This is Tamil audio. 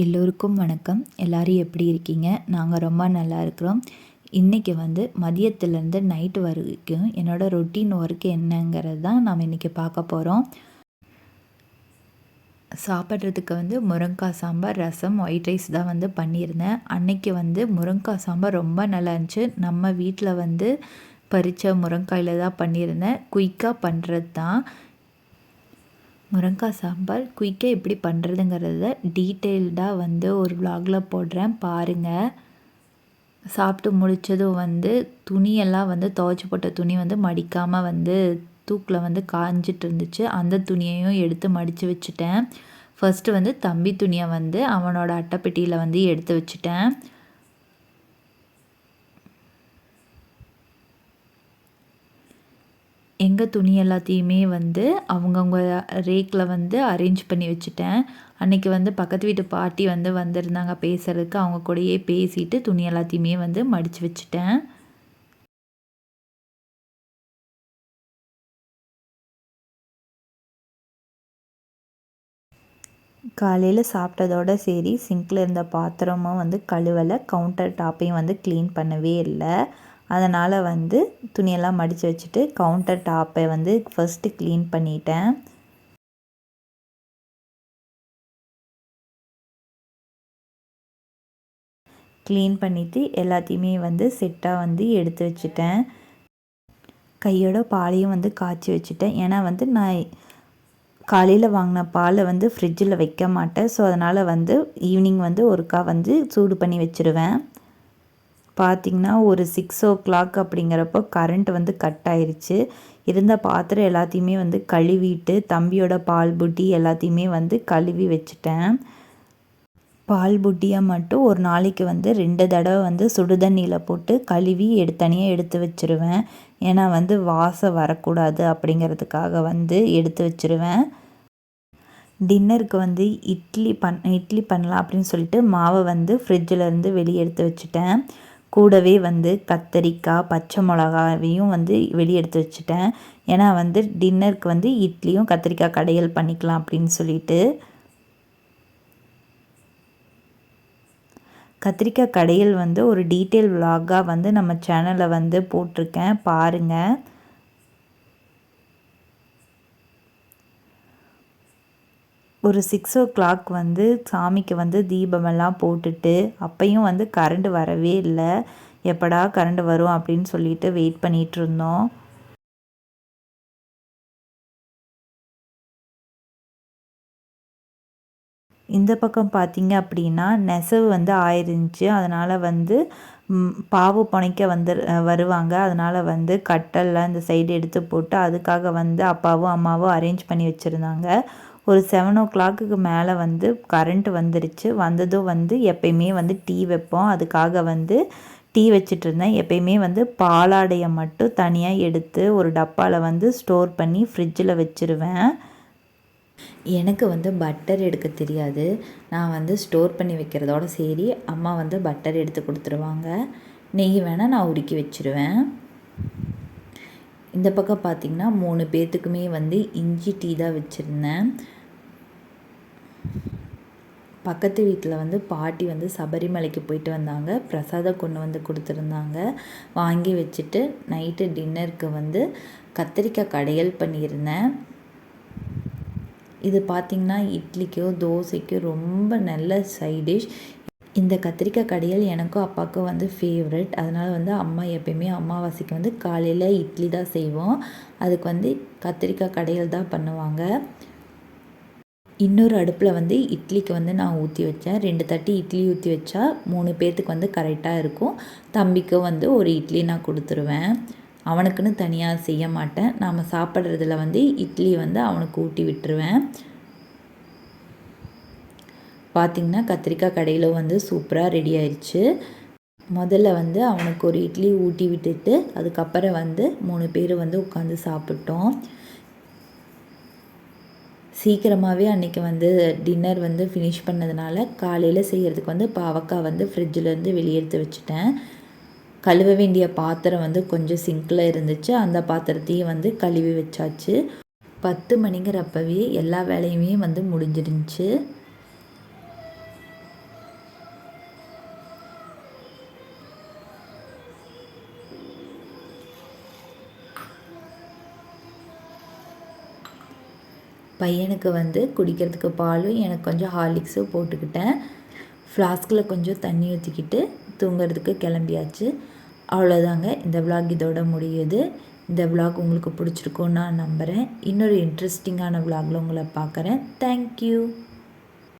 எல்லோருக்கும் வணக்கம். எல்லோரும் எப்படி இருக்கீங்க? நாங்கள் ரொம்ப நல்லா இருக்கிறோம். இன்றைக்கி வந்து மதியத்துலேருந்து நைட்டு வரைக்கும் என்னோடய ரொட்டீன் ஒர்க் என்னங்கிறது தான் நாம் இன்றைக்கி பார்க்க போகிறோம் சாப்பிட்றதுக்கு வந்து முருங்காய் சாம்பார் ரசம் ஒயிட் ரைஸ் தான் வந்து பண்ணியிருந்தேன். அன்னைக்கு வந்து முருங்காய் சாம்பார் ரொம்ப நல்லா இருந்துச்சு. நம்ம வீட்டில் வந்து பறித்த முருங்காயில் தான் பண்ணியிருந்தேன். குயிக்காக பண்ணுறது தான் முருங்காய் சாம்பார். குயிக்காக எப்படி பண்ணுறதுங்கிறத டீட்டெயில்டாக வந்து ஒரு விலாகில் போடுறேன். பாருங்கள் சாப்பிட்டு முடித்ததும் வந்து துணியெல்லாம் வந்து துவைச்சி போட்ட துணி வந்து மடிக்காமல் வந்து தூக்கில் வந்து காஞ்சிட்டு இருந்துச்சு. அந்த துணியையும் எடுத்து மடித்து வச்சுட்டேன். ஃபஸ்ட்டு வந்து தம்பி துணியை வந்து அவனோட அட்டைப்பெட்டியில் வந்து எடுத்து வச்சுட்டேன். எங்கள் துணி எல்லாத்தையுமே வந்து அவங்கவுங்க ரேக்கில் வந்து அரேஞ்ச் பண்ணி வச்சுட்டேன். அன்றைக்கி வந்து பக்கத்து வீட்டு பாட்டி வந்து வந்திருந்தாங்க பேசுகிறதுக்கு அவங்க கூடயே பேசிட்டு துணி எல்லாத்தையுமே வந்து மடித்து வச்சுட்டேன். காலையில் சாப்பிட்டதோட சரி சிங்கில் இருந்த பாத்திரமும் வந்து கழுவலை. கவுண்டர் டாப்பையும் வந்து க்ளீன் பண்ணவே இல்லை. அதனால் வந்து துணியெல்லாம் மடித்து வச்சுட்டு கவுண்டர் டாப்பை வந்து ஃபஸ்ட்டு க்ளீன் பண்ணிட்டேன். க்ளீன் பண்ணிவிட்டு எல்லாத்தையுமே வந்து செட்டாக வந்து எடுத்து வச்சுட்டேன். கையோட பாலையும் வந்து காய்ச்சி வச்சுட்டேன். ஏன்னா வந்து நான் காலையில் வாங்கின பாலை வந்து ஃப்ரிட்ஜில் வைக்க மாட்டேன். ஸோ அதனால் வந்து ஈவினிங் வந்து ஒருக்கா வந்து சூடு பண்ணி வச்சுருவேன். பார்த்திங்கன்னா ஒரு சிக்ஸ் ஓ கிளாக் அப்படிங்கிறப்போ கரண்ட் வந்து கட் ஆயிடுச்சு இருந்த பாத்திரம் எல்லாத்தையுமே வந்து கழுவிட்டு தம்பியோட பால் புட்டி எல்லாத்தையுமே வந்து கழுவி வச்சுட்டேன். பால் புட்டியை மட்டும் ஒரு நாளைக்கு வந்து ரெண்டு தடவை வந்து சுடுதண்ணியில் போட்டு கழுவி எடு தனியாக எடுத்து வச்சுருவேன். ஏன்னா வந்து வாசம் வரக்கூடாது அப்படிங்கிறதுக்காக வந்து எடுத்து வச்சுருவேன். டின்னருக்கு வந்து இட்லி பண் இட்லி பண்ணலாம் அப்படின்னு சொல்லிட்டு மாவை வந்து ஃப்ரிட்ஜில் இருந்து வெளியே எடுத்து வச்சுட்டேன். கூடவே வந்து கத்தரிக்காய் பச்சை மிளகாவையும் வந்து வெளியே எடுத்து வச்சுட்டேன். ஏன்னா வந்து டின்னருக்கு வந்து இட்லியும் கத்திரிக்காய் கடையல் பண்ணிக்கலாம் அப்படின்னு சொல்லிட்டு. கத்திரிக்காய் கடையில் வந்து ஒரு டீட்டெயில் விலாகாக வந்து நம்ம சேனலில் வந்து போட்டிருக்கேன். பாருங்கள் ஒரு சிக்ஸ் ஓ கிளாக் வந்து சாமிக்கு வந்து தீபமெல்லாம் போட்டுட்டு அப்பையும் வந்து கரண்ட் வரவே இல்லை. எப்படா கரண்ட் வரும் அப்படின்னு சொல்லிட்டு வெயிட் பண்ணிகிட்டு இருந்தோம். இந்த பக்கம் பார்த்தீங்க அப்படின்னா நெசவு வந்து ஆயிருந்துச்சு. அதனால் வந்து பாவு புனைக்க வந்து வருவாங்க. அதனால் வந்து கட்டெல்லாம் இந்த சைடு எடுத்து போட்டு அதுக்காக வந்து அப்பாவும் அம்மாவும் அரேஞ்ச் பண்ணி வச்சுருந்தாங்க. ஒரு செவன் ஓ கிளாக்குக்கு மேலே வந்து கரண்ட் வந்துருச்சு. வந்ததும் வந்து எப்பயுமே வந்து டீ வைப்போம். அதுக்காக வந்து டீ வச்சுட்டு இருந்தேன். எப்பயுமே வந்து பாலாடையை மட்டும் தனியாக எடுத்து ஒரு டப்பாவில் வந்து ஸ்டோர் பண்ணி ஃப்ரிட்ஜில் வச்சுருவேன். எனக்கு வந்து பட்டர் எடுக்க தெரியாது. நான் வந்து ஸ்டோர் பண்ணி வைக்கிறதோட சரி அம்மா வந்து பட்டர் எடுத்து கொடுத்துருவாங்க. நெய் வேணால் நான் உருக்கி வச்சுருவேன். இந்த பக்கம் பார்த்திங்கன்னா மூணு பேர்த்துக்குமே வந்து இஞ்சி டீ தான் வச்சுருந்தேன். பக்கத்து வீட்டில் வந்து பாட்டி வந்து சபரிமலைக்கு போயிட்டு வந்தாங்க. பிரசாதம் கொண்டு வந்து கொடுத்துருந்தாங்க. வாங்கி வச்சுட்டு நைட்டு டின்னருக்கு வந்து கத்திரிக்காய் கடையல் பண்ணியிருந்தேன். இது பார்த்திங்கன்னா இட்லிக்கோ தோசைக்கோ ரொம்ப நல்ல சைடிஷ் இந்த கத்திரிக்காய் கடையல் எனக்கும் அப்பாவுக்கும் வந்து ஃபேவரட் அதனால் வந்து அம்மா எப்பயுமே அம்மாவாசைக்கு வந்து காலையில் இட்லி தான் செய்வோம். அதுக்கு வந்து கத்திரிக்காய் கடையல் தான் பண்ணுவாங்க. இன்னொரு அடுப்பில் வந்து இட்லிக்கு வந்து நான் ஊற்றி வச்சேன். ரெண்டு தட்டி இட்லி ஊற்றி வச்சா மூணு பேர்த்துக்கு வந்து கரெக்டாக இருக்கும். தம்பிக்கு வந்து ஒரு இட்லி நான் கொடுத்துருவேன். அவனுக்குன்னு தனியாக செய்ய மாட்டேன். நாம் சாப்பிட்றதுல வந்து இட்லி வந்து அவனுக்கு ஊட்டி விட்டுருவேன். பார்த்திங்கன்னா கத்திரிக்காய் கடையில் வந்து சூப்பராக ரெடி ஆயிடுச்சு முதல்ல வந்து அவனுக்கு ஒரு இட்லி ஊட்டி விட்டுட்டு அதுக்கப்புறம் வந்து மூணு பேர் வந்து உட்காந்து சாப்பிட்டோம். சீக்கிரமாகவே அன்றைக்கி வந்து டின்னர் வந்து ஃபினிஷ் பண்ணதுனால காலையில் செய்கிறதுக்கு வந்து பாவக்காய் வந்து ஃப்ரிட்ஜிலேருந்து வெளியெடுத்து வச்சுட்டேன். கழுவ வேண்டிய பாத்திரம் வந்து கொஞ்சம் சிங்கில் இருந்துச்சு. அந்த பாத்திரத்தையும் வந்து கழுவி வச்சாச்சு. பத்து மணிங்கிறப்பவே எல்லா வேலையுமே வந்து முடிஞ்சிருந்துச்சு பையனுக்கு வந்து குடிக்கிறதுக்கு பாலும் எனக்கு கொஞ்சம் ஹார்லிக்ஸும் போட்டுக்கிட்டேன். ஃப்ளாஸ்கில் கொஞ்சம் தண்ணி ஊற்றிக்கிட்டு தூங்குறதுக்கு கிளம்பியாச்சு. அவ்வளோதாங்க இந்த விலாக் இதோட முடியுது. இந்த விலாக் உங்களுக்கு பிடிச்சிருக்குன்னு நான் நம்புகிறேன் இன்னொரு இன்ட்ரெஸ்டிங்கான விலாகில் உங்களை பார்க்குறேன். தேங்க்யூ